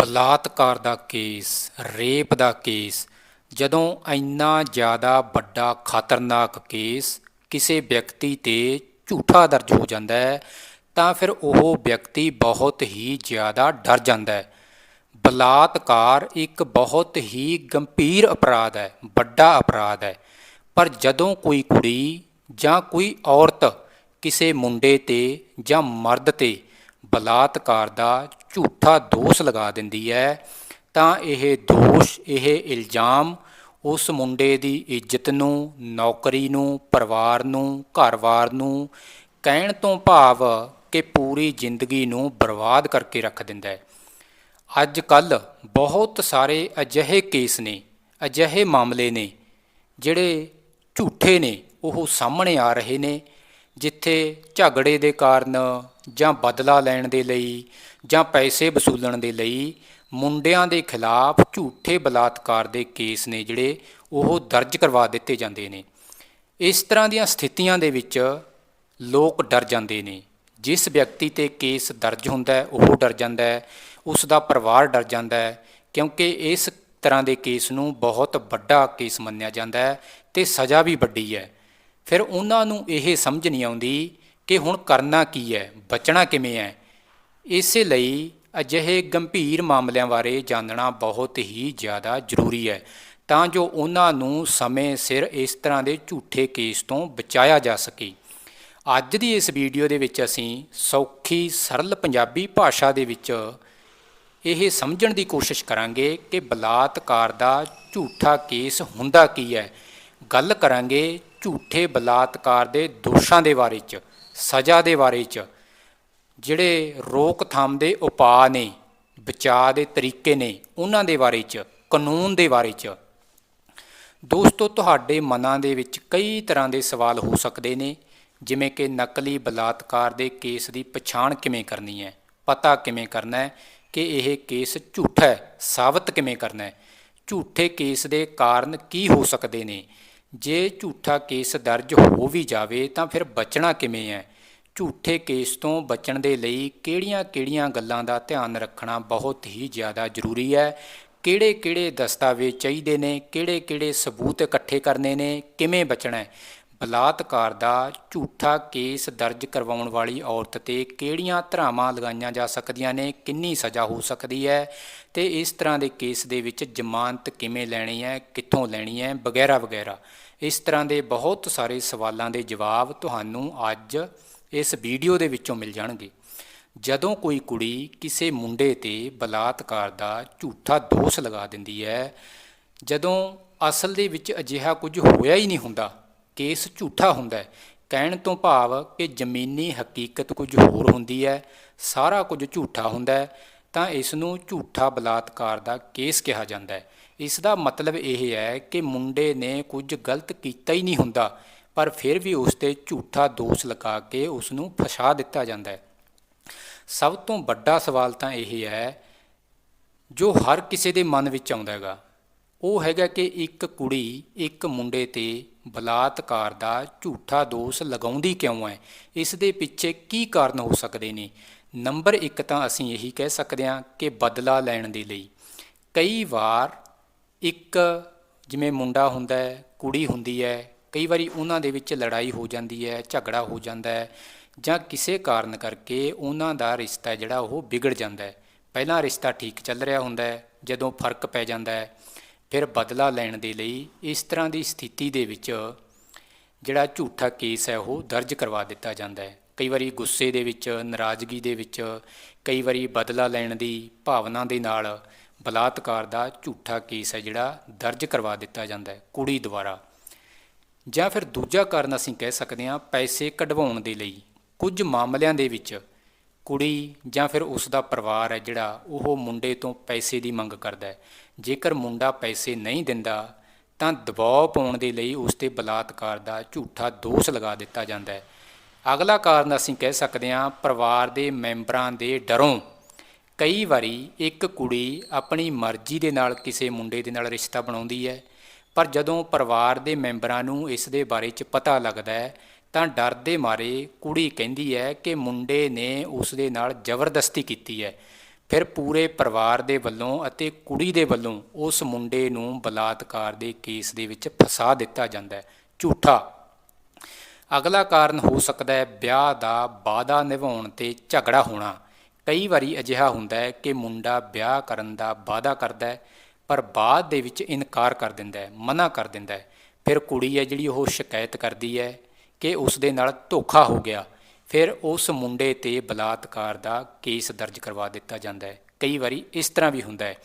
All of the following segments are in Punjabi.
ਬਲਾਤਕਾਰ ਦਾ ਕੇਸ, ਰੇਪ ਦਾ ਕੇਸ, ਜਦੋਂ ਇੰਨਾ ਜ਼ਿਆਦਾ ਵੱਡਾ ਖਤਰਨਾਕ ਕੇਸ ਕਿਸੇ ਵਿਅਕਤੀ ਤੇ ਝੂਠਾ ਦਰਜ ਹੋ ਜਾਂਦਾ ਹੈ, ਤਾਂ ਫਿਰ ਉਹ ਵਿਅਕਤੀ ਬਹੁਤ ਹੀ ਜ਼ਿਆਦਾ ਡਰ ਜਾਂਦਾ ਹੈ। ਬਲਾਤਕਾਰ ਇੱਕ ਬਹੁਤ ਹੀ ਗੰਭੀਰ ਅਪਰਾਧ ਹੈ, ਵੱਡਾ ਅਪਰਾਧ ਹੈ। ਪਰ ਜਦੋਂ ਕੋਈ ਕੁੜੀ ਜਾਂ ਕੋਈ ਔਰਤ ਕਿਸੇ ਮੁੰਡੇ ਤੇ ਜਾਂ ਮਰਦ ਤੇ ਬਲਾਤਕਾਰ ਦਾ ਝੂਠਾ ਦੋਸ਼ ਲਗਾ ਦਿੰਦੀ ਹੈ, ਤਾਂ ਇਹ ਦੋਸ਼, ਇਹ ਇਲਜ਼ਾਮ ਉਸ ਮੁੰਡੇ ਦੀ ਇੱਜ਼ਤ ਨੂੰ, ਨੌਕਰੀ ਨੂੰ, ਪਰਿਵਾਰ ਨੂੰ ਘਰ-ਬਾਰ ਨੂੰ ਕਹਿਣ ਤੋਂ ਭਾਵ ਕਿ ਪੂਰੀ ਜ਼ਿੰਦਗੀ ਨੂੰ ਬਰਬਾਦ ਕਰਕੇ ਰੱਖ ਦਿੰਦਾ ਹੈ। ਅੱਜ ਕੱਲ ਬਹੁਤ ਸਾਰੇ ਅਜਿਹੇ ਕੇਸ ਨੇ, ਅਜਿਹੇ ਮਾਮਲੇ ਨੇ ਜਿਹੜੇ ਝੂਠੇ ਨੇ, ਉਹ ਸਾਹਮਣੇ ਆ ਰਹੇ ਨੇ, ਜਿੱਥੇ ਝਗੜੇ ਦੇ ਕਾਰਨ ਜਾਂ ਬਦਲਾ ਲੈਣ ਦੇ ਲਈ ਜਾਂ ਪੈਸੇ ਵਸੂਲਣ ਦੇ ਲਈ ਮੁੰਡਿਆਂ ਦੇ ਖਿਲਾਫ ਝੂਠੇ ਬਲਾਤਕਾਰ ਦੇ ਕੇਸ ਨੇ ਜਿਹੜੇ ਉਹ ਦਰਜ ਕਰਵਾ ਦਿੱਤੇ ਜਾਂਦੇ ਨੇ। ਇਸ ਤਰ੍ਹਾਂ ਦੀਆਂ ਸਥਿਤੀਆਂ ਦੇ ਵਿੱਚ ਲੋਕ ਡਰ ਜਾਂਦੇ ਨੇ। ਜਿਸ ਵਿਅਕਤੀ ਤੇ ਕੇਸ ਦਰਜ ਹੁੰਦਾ ਹੈ, ਉਹ ਡਰ ਜਾਂਦਾ ਹੈ, ਉਸ ਦਾ ਪਰਿਵਾਰ ਡਰ ਜਾਂਦਾ ਹੈ, ਕਿਉਂਕਿ ਇਸ ਤਰ੍ਹਾਂ ਦੇ ਕੇਸ ਨੂੰ ਬਹੁਤ ਵੱਡਾ ਕੇਸ ਮੰਨਿਆ ਜਾਂਦਾ ਹੈ ਤੇ ਸਜ਼ਾ ਵੀ ਵੱਡੀ ਹੈ। ਫਿਰ ਉਹਨਾਂ ਨੂੰ ਇਹ ਸਮਝ ਨਹੀਂ ਆਉਂਦੀ ਕਿ ਹੁਣ ਕਰਨਾ ਕੀ ਹੈ, ਬਚਣਾ ਕਿਵੇਂ ਹੈ, ਇਸੇ ਲਈ ਅਜਿਹੇ ਗੰਭੀਰ ਮਾਮਲਿਆਂ ਬਾਰੇ ਜਾਣਨਾ ਬਹੁਤ ਹੀ ਜ਼ਿਆਦਾ ਜ਼ਰੂਰੀ ਹੈ, ਤਾਂ ਜੋ ਉਹਨਾਂ ਨੂੰ ਸਮੇਂ ਸਿਰ ਇਸ ਤਰ੍ਹਾਂ ਦੇ ਝੂਠੇ ਕੇਸ ਤੋਂ ਬਚਾਇਆ ਜਾ ਸਕੇ। ਅੱਜ ਦੀ ਇਸ ਵੀਡੀਓ ਦੇ ਵਿੱਚ ਅਸੀਂ ਸੌਖੀ, ਸਰਲ ਪੰਜਾਬੀ ਭਾਸ਼ਾ ਦੇ ਵਿੱਚ ਇਹ ਸਮਝਣ ਦੀ ਕੋਸ਼ਿਸ਼ ਕਰਾਂਗੇ ਕਿ ਬਲਾਤਕਾਰ ਦਾ ਝੂਠਾ ਕੇਸ ਹੁੰਦਾ ਕੀ ਹੈ। ਗੱਲ ਕਰਾਂਗੇ ਝੂਠੇ ਬਲਾਤਕਾਰ ਦੇ ਦੋਸ਼ਾਂ ਦੇ ਬਾਰੇ ਚ। ਸਜ਼ਾ ਦੇ ਬਾਰੇ ਚ ਜਿਹੜੇ ਰੋਕਥਾਮ ਦੇ ਉਪਾਅ ਨੇ, ਬਚਾਅ ਦੇ ਤਰੀਕੇ ਨੇ, ਉਹਨਾਂ ਦੇ ਬਾਰੇ ਚ, ਕਾਨੂੰਨ ਦੇ ਬਾਰੇ ਚ ਦੋਸਤੋ, ਤੁਹਾਡੇ ਮਨਾਂ ਦੇ ਵਿੱਚ ਕਈ ਤਰ੍ਹਾਂ ਦੇ ਸਵਾਲ ਹੋ ਸਕਦੇ ਨੇ, ਜਿਵੇਂ ਕਿ ਨਕਲੀ ਬਲਾਤਕਾਰ ਦੇ ਕੇਸ ਦੀ ਪਛਾਣ ਕਿਵੇਂ ਕਰਨੀ ਹੈ, ਪਤਾ ਕਿਵੇਂ ਕਰਨਾ ਹੈ ਕਿ ਇਹ ਕੇਸ ਝੂਠਾ ਹੈ, ਸਾਬਤ ਕਿਵੇਂ ਕਰਨਾ ਹੈ, ਝੂਠੇ ਕੇਸ ਦੇ ਕਾਰਨ ਕੀ ਹੋ ਸਕਦੇ ਨੇ, ਜੇ ਝੂਠਾ ਕੇਸ ਦਰਜ ਹੋ ਵੀ ਜਾਵੇ ਤਾਂ ਫਿਰ ਬਚਣਾ ਕਿਵੇਂ ਹੈ ਝੂਠੇ ਕੇਸ ਤੋਂ ਬਚਣ ਦੇ ਲਈ ਕਿਹੜੀਆਂ-ਕਿਹੜੀਆਂ ਗੱਲਾਂ ਦਾ ਧਿਆਨ ਰੱਖਣਾ ਬਹੁਤ ਹੀ ਜ਼ਿਆਦਾ ਜ਼ਰੂਰੀ ਹੈ? ਕਿਹੜੇ-ਕਿਹੜੇ ਦਸਤਾਵੇਜ਼ ਚਾਹੀਦੇ ਨੇ? ਕਿਹੜੇ-ਕਿਹੜੇ ਸਬੂਤ ਇਕੱਠੇ ਕਰਨੇ ਨੇ? ਕਿਵੇਂ ਬਚਣਾ ਹੈ? ਬਲਾਤਕਾਰ ਦਾ ਝੂਠਾ ਕੇਸ ਦਰਜ ਕਰਵਾਉਣ ਵਾਲੀ ਔਰਤ ਤੇ ਕਿਹੜੀਆਂ ਧਰਾਵਾਂ ਲਗਾਈਆਂ ਜਾ ਸਕਦੀਆਂ ਨੇ? ਕਿੰਨੀ ਸਜ਼ਾ ਹੋ ਸਕਦੀ ਹੈ? ਤੇ ਇਸ ਤਰ੍ਹਾਂ ਦੇ ਕੇਸ ਦੇ ਵਿੱਚ ਜ਼ਮਾਨਤ ਕਿਵੇਂ ਲੈਣੀ ਹੈ? ਕਿੱਥੋਂ ਲੈਣੀ ਹੈ? ਵਗੈਰਾ ਵਗੈਰਾ ਇਸ ਤਰ੍ਹਾਂ ਦੇ ਬਹੁਤ ਸਾਰੇ ਸਵਾਲਾਂ ਦੇ ਜਵਾਬ ਤੁਹਾਨੂੰ ਅੱਜ ਇਸ ਵੀਡੀਓ ਦੇ ਵਿੱਚੋਂ ਮਿਲ ਜਾਣਗੇ। ਜਦੋਂ ਕੋਈ ਕੁੜੀ ਕਿਸੇ ਮੁੰਡੇ ਤੇ ਬਲਾਤਕਾਰ ਦਾ ਝੂਠਾ ਦੋਸ਼ ਲਗਾ ਦਿੰਦੀ ਹੈ, ਜਦੋਂ ਅਸਲ ਦੇ ਵਿੱਚ ਅਜਿਹਾ ਕੁਝ ਹੋਇਆ ਹੀ ਨਹੀਂ ਹੁੰਦਾ, ਕੇਸ ਝੂਠਾ ਹੁੰਦਾ ਕਹਿਣ ਤੋਂ ਭਾਵ ਕਿ ਜ਼ਮੀਨੀ ਹਕੀਕਤ ਕੁਝ ਹੋਰ ਹੁੰਦੀ ਹੈ, ਸਾਰਾ ਕੁਝ ਝੂਠਾ ਹੁੰਦਾ ਤਾਂ ਇਸ ਨੂੰ ਝੂਠਾ ਬਲਾਤਕਾਰ ਦਾ ਕੇਸ ਕਿਹਾ ਜਾਂਦਾ ਹੈ। ਇਸ ਦਾ ਮਤਲਬ ਇਹ ਹੈ ਕਿ ਮੁੰਡੇ ਨੇ ਕੁਝ ਗਲਤ ਕੀਤਾ ਹੀ ਨਹੀਂ ਹੁੰਦਾ। ਪਰ ਫਿਰ ਵੀ ਉਸ ਤੇ ਝੂਠਾ ਦੋਸ਼ ਲਗਾ ਕੇ ਉਸ ਨੂੰ ਫਸਾ ਦਿੱਤਾ ਜਾਂਦਾ ਹੈ। ਸਭ ਤੋਂ ਵੱਡਾ ਸਵਾਲ ਤਾਂ ਇਹ ਹੈ, ਜੋ ਹਰ ਕਿਸੇ ਦੇ ਮਨ ਵਿੱਚ ਆਉਂਦਾ ਹੈਗਾ, ਉਹ ਹੈਗਾ ਕਿ ਇੱਕ ਕੁੜੀ ਇੱਕ ਮੁੰਡੇ ਤੇ ਬਲਾਤਕਾਰ ਦਾ ਝੂਠਾ ਦੋਸ਼ ਲਗਾਉਂਦੀ ਕਿਉਂ ਹੈ? ਇਸ ਦੇ ਪਿੱਛੇ ਕੀ ਕਾਰਨ ਹੋ ਸਕਦੇ ਨੇ? ਨੰਬਰ 1 ਤਾਂ ਅਸੀਂ ਇਹੀ ਕਹਿ ਸਕਦੇ ਹਾਂ ਕਿ ਬਦਲਾ ਲੈਣ ਦੇ ਲਈ ਕਈ ਵਾਰ ਇੱਕ ਜਿਵੇਂ ਮੁੰਡਾ ਹੁੰਦਾ ਹੈ, ਕੁੜੀ ਹੁੰਦੀ ਹੈ ਕਈ ਵਾਰੀ ਉਹਨਾਂ ਦੇ ਵਿੱਚ ਲੜਾਈ ਹੋ ਜਾਂਦੀ ਹੈ, ਝਗੜਾ ਹੋ ਜਾਂਦਾ ਹੈ ਜਾਂ ਕਿਸੇ ਕਾਰਨ ਕਰਕੇ ਉਹਨਾਂ ਦਾ ਰਿਸ਼ਤਾ ਜਿਹੜਾ ਉਹ ਵਿਗੜ ਜਾਂਦਾ ਹੈ। ਪਹਿਲਾਂ ਰਿਸ਼ਤਾ ਠੀਕ ਚੱਲ ਰਿਹਾ ਹੁੰਦਾ ਹੈ, ਜਦੋਂ ਫ਼ਰਕ ਪੈ ਜਾਂਦਾ ਹੈ, ਫਿਰ ਬਦਲਾ ਲੈਣ ਦੇ ਲਈ ਇਸ ਤਰ੍ਹਾਂ ਦੀ ਸਥਿਤੀ ਦੇ ਵਿੱਚ ਜਿਹੜਾ ਝੂਠਾ ਕੇਸ ਹੈ ਉਹ ਦਰਜ ਕਰਵਾ ਦਿੱਤਾ ਜਾਂਦਾ ਹੈ। ਕਈ ਵਾਰੀ ਗੁੱਸੇ ਦੇ ਵਿੱਚ, ਨਾਰਾਜ਼ਗੀ ਦੇ ਵਿੱਚ, ਕਈ ਵਾਰੀ ਬਦਲਾ ਲੈਣ ਦੀ ਭਾਵਨਾ ਦੇ ਨਾਲ ਬਲਾਤਕਾਰ ਦਾ ਝੂਠਾ ਕੇਸ ਹੈ ਜਿਹੜਾ ਦਰਜ ਕਰਵਾ ਦਿੱਤਾ ਜਾਂਦਾ ਹੈ ਕੁੜੀ ਦੁਆਰਾ। ਜਾਂ ਫਿਰ ਦੂਜਾ ਕਾਰਨ ਅਸੀਂ ਕਹਿ ਸਕਦੇ ਹਾਂ ਪੈਸੇ ਕਢਵਾਉਣ ਦੇ ਲਈ। ਕੁਝ ਮਾਮਲਿਆਂ ਦੇ ਵਿੱਚ ਕੁੜੀ ਜਾਂ ਫਿਰ ਉਸ ਦਾ ਪਰਿਵਾਰ ਹੈ ਜਿਹੜਾ ਉਹ ਮੁੰਡੇ ਤੋਂ ਪੈਸੇ ਦੀ ਮੰਗ ਕਰਦਾ ਹੈ। ਜੇਕਰ ਮੁੰਡਾ ਪੈਸੇ ਨਹੀਂ ਦਿੰਦਾ, ਤਾਂ ਦਬਾਅ ਪਾਉਣ ਦੇ ਲਈ ਉਸ ਤੇ ਬਲਾਤਕਾਰ ਦਾ ਝੂਠਾ ਦੋਸ਼ ਲਗਾ ਦਿੱਤਾ ਜਾਂਦਾ ਹੈ। ਅਗਲਾ ਕਾਰਨ ਅਸੀਂ ਕਹਿ ਸਕਦੇ ਹਾਂ ਪਰਿਵਾਰ ਦੇ ਮੈਂਬਰਾਂ ਦੇ ਡਰੋਂ। ਕਈ ਵਾਰੀ ਇੱਕ ਕੁੜੀ ਆਪਣੀ ਮਰਜ਼ੀ ਦੇ ਨਾਲ ਕਿਸੇ ਮੁੰਡੇ ਦੇ ਨਾਲ ਰਿਸ਼ਤਾ ਬਣਾਉਂਦੀ ਹੈ ਪਰ ਜਦੋਂ ਪਰਿਵਾਰ ਦੇ ਮੈਂਬਰਾਂ ਨੂੰ ਇਸ ਦੇ ਬਾਰੇ 'ਚ ਪਤਾ ਲੱਗਦਾ ਹੈ, ਤਾਂ ਡਰ ਦੇ ਮਾਰੇ ਕੁੜੀ ਕਹਿੰਦੀ ਹੈ ਕਿ ਮੁੰਡੇ ਨੇ ਉਸ ਦੇ ਨਾਲ ਜ਼ਬਰਦਸਤੀ ਕੀਤੀ ਹੈ। ਫਿਰ ਪੂਰੇ ਪਰਿਵਾਰ ਦੇ ਵੱਲੋਂ ਅਤੇ ਕੁੜੀ ਦੇ ਵੱਲੋਂ ਉਸ ਮੁੰਡੇ ਨੂੰ ਬਲਾਤਕਾਰ ਦੇ ਕੇਸ ਦੇ ਵਿੱਚ ਫਸਾ ਦਿੱਤਾ ਜਾਂਦਾ ਹੈ। ਝੂਠਾ। ਅਗਲਾ ਕਾਰਨ ਹੋ ਸਕਦਾ ਹੈ ਵਿਆਹ ਦਾ ਵਾਅਦਾ ਨਿਭਾਉਣ ਤੇ ਝਗੜਾ ਹੋਣਾ। ਕਈ ਵਾਰੀ ਅਜਿਹਾ ਹੁੰਦਾ ਹੈ ਕਿ ਮੁੰਡਾ ਵਿਆਹ ਕਰਨ ਦਾ ਵਾਅਦਾ ਕਰਦਾ ਹੈ ਪਰ ਬਾਅਦ ਦੇ ਵਿੱਚ ਇਨਕਾਰ ਕਰ ਦਿੰਦਾ ਹੈ, ਮਨਾ ਕਰ ਦਿੰਦਾ ਹੈ। ਫਿਰ ਕੁੜੀ ਹੈ ਜਿਹੜੀ ਉਹ ਸ਼ਿਕਾਇਤ ਕਰਦੀ ਹੈ ਕਿ ਉਸ ਦੇ ਨਾਲ ਧੋਖਾ ਹੋ ਗਿਆ। ਫਿਰ ਉਸ ਮੁੰਡੇ ਤੇ ਬਲਾਤਕਾਰ ਦਾ ਕੇਸ ਦਰਜ ਕਰਵਾ ਦਿੱਤਾ ਜਾਂਦਾ ਹੈ। ਕਈ ਵਾਰੀ ਇਸ ਤਰ੍ਹਾਂ ਵੀ ਹੁੰਦਾ ਹੈ।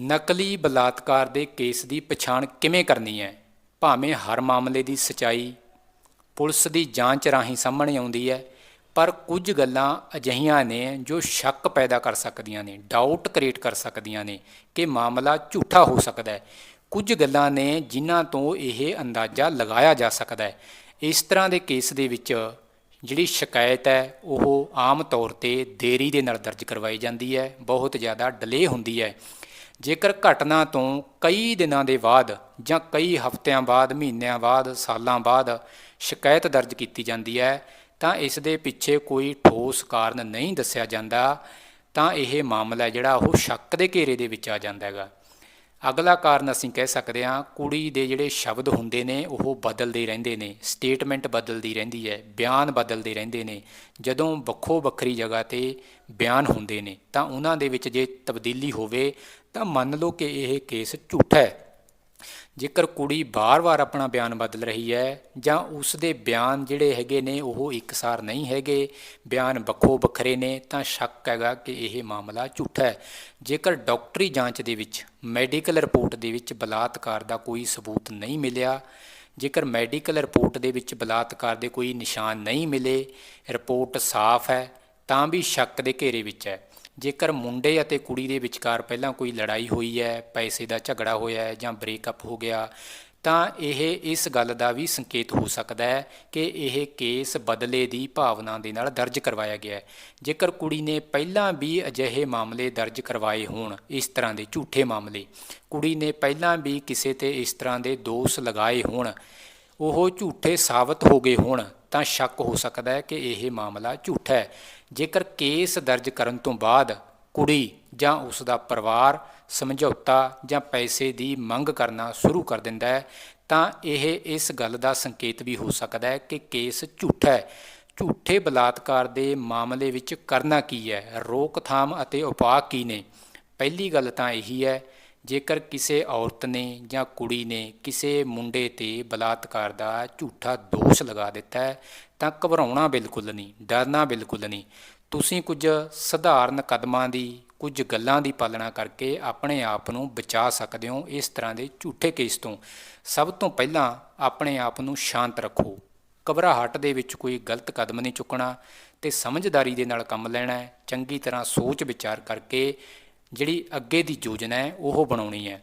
ਨਕਲੀ ਬਲਾਤਕਾਰ ਦੇ ਕੇਸ ਦੀ ਪਛਾਣ ਕਿਵੇਂ ਕਰਨੀ ਹੈ? ਭਾਵੇਂ ਹਰ ਮਾਮਲੇ ਦੀ ਸਚਾਈ ਪੁਲਿਸ ਦੀ ਜਾਂਚ ਰਾਹੀਂ ਸਾਹਮਣੇ ਆਉਂਦੀ ਹੈ ਪਰ ਕੁਝ ਗੱਲਾਂ ਅਜਿਹੀਆਂ ਨੇ ਜੋ ਸ਼ੱਕ ਪੈਦਾ ਕਰ ਸਕਦੀਆਂ ਨੇ ਡਾਊਟ ਕ੍ਰੀਏਟ ਕਰ ਸਕਦੀਆਂ ਨੇ ਕਿ ਮਾਮਲਾ ਝੂਠਾ ਹੋ ਸਕਦਾ ਹੈ। ਕੁਝ ਗੱਲਾਂ ਨੇ ਜਿਨ੍ਹਾਂ ਤੋਂ ਇਹ ਅੰਦਾਜ਼ਾ ਲਗਾਇਆ ਜਾ ਸਕਦਾ ਹੈ। ਇਸ ਤਰ੍ਹਾਂ ਦੇ ਕੇਸ ਦੇ ਵਿੱਚ ਜਿਹੜੀ ਸ਼ਿਕਾਇਤ ਹੈ, ਉਹ ਆਮ ਤੌਰ ਤੇ ਦੇਰੀ ਦੇ ਨਾਲ ਦਰਜ ਕਰਵਾਈ ਜਾਂਦੀ ਹੈ, ਬਹੁਤ ਜ਼ਿਆਦਾ ਡਿਲੇ ਹੁੰਦੀ ਹੈ। ਜੇਕਰ ਘਟਨਾ ਤੋਂ ਕਈ ਦਿਨਾਂ ਦੇ ਬਾਅਦ ਜਾਂ ਕਈ ਹਫ਼ਤਿਆਂ ਬਾਅਦ, ਮਹੀਨਿਆਂ ਬਾਅਦ, ਸਾਲਾਂ ਬਾਅਦ ਸ਼ਿਕਾਇਤ ਦਰਜ ਕੀਤੀ ਜਾਂਦੀ ਹੈ ਤਾਂ ਇਸ ਦੇ ਪਿੱਛੇ ਕੋਈ ਠੋਸ ਕਾਰਨ ਨਹੀਂ ਦੱਸਿਆ ਜਾਂਦਾ, ਤਾਂ ਇਹ ਮਾਮਲਾ ਜਿਹੜਾ ਉਹ ਸ਼ੱਕ ਦੇ ਘੇਰੇ ਦੇ ਵਿੱਚ ਆ ਜਾਂਦਾ ਹੈਗਾ। ਅਗਲਾ ਕਾਰਨ ਅਸੀਂ ਕਹਿ ਸਕਦੇ ਹਾਂ, ਕੁੜੀ ਦੇ ਜਿਹੜੇ ਸ਼ਬਦ ਹੁੰਦੇ ਨੇ, ਉਹ ਬਦਲਦੇ ਰਹਿੰਦੇ ਨੇ ਸਟੇਟਮੈਂਟ ਬਦਲਦੀ ਰਹਿੰਦੀ ਹੈ, ਬਿਆਨ ਬਦਲਦੇ ਰਹਿੰਦੇ ਨੇ, ਜਦੋਂ ਵੱਖੋ ਵੱਖਰੀ ਜਗ੍ਹਾ ਤੇ ਬਿਆਨ ਹੁੰਦੇ ਨੇ, ਤਾਂ ਉਹਨਾਂ ਦੇ ਵਿੱਚ ਜੇ ਤਬਦੀਲੀ ਹੋਵੇ, ਤਾਂ ਮੰਨ ਲਓ ਕਿ ਇਹ ਕੇਸ ਝੂਠਾ ਹੈ। ਜੇਕਰ ਕੁੜੀ ਬਾਰ-ਬਾਰ ਆਪਣਾ ਬਿਆਨ ਬਦਲ ਰਹੀ ਹੈ ਜਾਂ ਉਸ ਦੇ ਬਿਆਨ ਜਿਹੜੇ ਹੈਗੇ ਨੇ ਉਹ ਇੱਕਸਾਰ ਨਹੀਂ ਹੈਗੇ, ਬਿਆਨ ਵੱਖੋ ਵੱਖਰੇ ਨੇ, ਤਾਂ ਸ਼ੱਕ ਹੈਗਾ ਕਿ ਇਹ ਮਾਮਲਾ ਝੂਠਾ ਹੈ। ਜੇਕਰ ਡਾਕਟਰੀ ਜਾਂਚ ਦੇ ਵਿੱਚ, ਮੈਡੀਕਲ ਰਿਪੋਰਟ ਦੇ ਵਿੱਚ ਬਲਾਤਕਾਰ ਦਾ ਕੋਈ ਸਬੂਤ ਨਹੀਂ ਮਿਲਿਆ, ਜੇਕਰ ਮੈਡੀਕਲ ਰਿਪੋਰਟ ਦੇ ਵਿੱਚ ਬਲਾਤਕਾਰ ਦੇ ਕੋਈ ਨਿਸ਼ਾਨ ਨਹੀਂ ਮਿਲੇ, ਰਿਪੋਰਟ ਸਾਫ਼ ਹੈ, ਤਾਂ ਵੀ ਸ਼ੱਕ ਦੇ ਘੇਰੇ ਵਿੱਚ ਹੈ। ਜੇਕਰ ਮੁੰਡੇ ਅਤੇ ਕੁੜੀ ਦੇ ਵਿਚਕਾਰ ਪਹਿਲਾਂ ਕੋਈ ਲੜਾਈ ਹੋਈ ਹੈ, ਪੈਸੇ ਦਾ ਝਗੜਾ ਹੋਇਆ ਹੈ ਜਾਂ ਬ੍ਰੇਕਅਪ ਹੋ ਗਿਆ, ਤਾਂ ਇਹ ਇਸ ਗੱਲ ਦਾ ਵੀ ਸੰਕੇਤ ਹੋ ਸਕਦਾ ਹੈ ਕਿ ਇਹ ਕੇਸ ਬਦਲੇ ਦੀ ਭਾਵਨਾ ਦੇ ਨਾਲ ਦਰਜ ਕਰਵਾਇਆ ਗਿਆ ਹੈ। ਜੇਕਰ ਕੁੜੀ ਨੇ ਪਹਿਲਾਂ ਵੀ ਅਜਿਹੇ ਮਾਮਲੇ ਦਰਜ ਕਰਵਾਏ ਹੋਣ, ਇਸ ਤਰ੍ਹਾਂ ਦੇ ਝੂਠੇ ਮਾਮਲੇ, ਕੁੜੀ ਨੇ ਪਹਿਲਾਂ ਵੀ ਕਿਸੇ ਤੇ ਇਸ ਤਰ੍ਹਾਂ ਦੇ ਦੋਸ਼ ਲਗਾਏ ਹੋਣ, ਉਹ ਝੂਠੇ ਸਾਬਤ ਹੋ ਗਏ ਹੋਣ ਤਾਂ ਸ਼ੱਕ ਹੋ ਸਕਦਾ ਹੈ ਕਿ ਇਹ ਮਾਮਲਾ ਝੂਠਾ ਹੈ। ਜੇਕਰ ਕੇਸ ਦਰਜ ਕਰਨ ਤੋਂ ਬਾਅਦ ਕੁੜੀ ਜਾਂ ਉਸ ਦਾ ਪਰਿਵਾਰ ਸਮਝੌਤਾ ਜਾਂ ਪੈਸੇ ਦੀ ਮੰਗ ਕਰਨਾ ਸ਼ੁਰੂ ਕਰ ਦਿੰਦਾ ਹੈ, ਤਾਂ ਇਹ ਇਸ ਗੱਲ ਦਾ ਸੰਕੇਤ ਵੀ ਹੋ ਸਕਦਾ ਹੈ ਕਿ ਕੇਸ ਝੂਠਾ ਹੈ। ਝੂਠੇ ਬਲਾਤਕਾਰ ਦੇ ਮਾਮਲੇ ਵਿੱਚ ਕਰਨਾ ਕੀ ਹੈ? ਰੋਕਥਾਮ ਅਤੇ ਉਪਾਅ ਕੀ ਨੇ? ਪਹਿਲੀ ਗੱਲ ਤਾਂ ਇਹੀ ਹੈ ਜੇਕਰ ਕਿਸੇ ਔਰਤ ਨੇ ਜਾਂ ਕੁੜੀ ਨੇ ਕਿਸੇ ਮੁੰਡੇ ਤੇ ਬਲਾਤਕਾਰ ਦਾ ਝੂਠਾ ਦੋਸ਼ ਲਗਾ ਦਿੱਤਾ ਹੈ, ਤਾਂ ਘਬਰਾਉਣਾ ਬਿਲਕੁਲ ਨਹੀਂ, ਡਰਨਾ ਬਿਲਕੁਲ ਨਹੀਂ। ਤੁਸੀਂ ਕੁਝ ਸਧਾਰਨ ਕਦਮਾਂ ਦੀ, ਕੁਝ ਗੱਲਾਂ ਦੀ ਪਾਲਣਾ ਕਰਕੇ ਆਪਣੇ ਆਪ ਨੂੰ ਬਚਾ ਸਕਦੇ ਹੋ ਇਸ ਤਰ੍ਹਾਂ ਦੇ ਝੂਠੇ ਕੇਸ ਤੋਂ। ਸਭ ਤੋਂ ਪਹਿਲਾਂ ਆਪਣੇ ਆਪ ਨੂੰ ਸ਼ਾਂਤ ਰੱਖੋ। ਘਬਰਾਹਟ ਦੇ ਵਿੱਚ ਕੋਈ ਗਲਤ ਕਦਮ ਨਹੀਂ ਚੁੱਕਣਾ ਤੇ ਸਮਝਦਾਰੀ ਦੇ ਨਾਲ ਕੰਮ ਲੈਣਾ ਹੈ। ਚੰਗੀ ਤਰ੍ਹਾਂ ਸੋਚ ਵਿਚਾਰ ਕਰਕੇ ਜਿਹੜੀ ਅੱਗੇ ਦੀ ਯੋਜਨਾ ਹੈ, ਉਹ ਬਣਾਉਣੀ ਹੈ।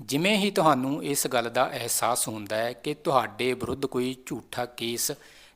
ਜਿਵੇਂ ਹੀ ਤੁਹਾਨੂੰ ਇਸ ਗੱਲ ਦਾ ਅਹਿਸਾਸ ਹੁੰਦਾ ਹੈ ਕਿ ਤੁਹਾਡੇ ਵਿਰੁੱਧ ਕੋਈ ਝੂਠਾ ਕੇਸ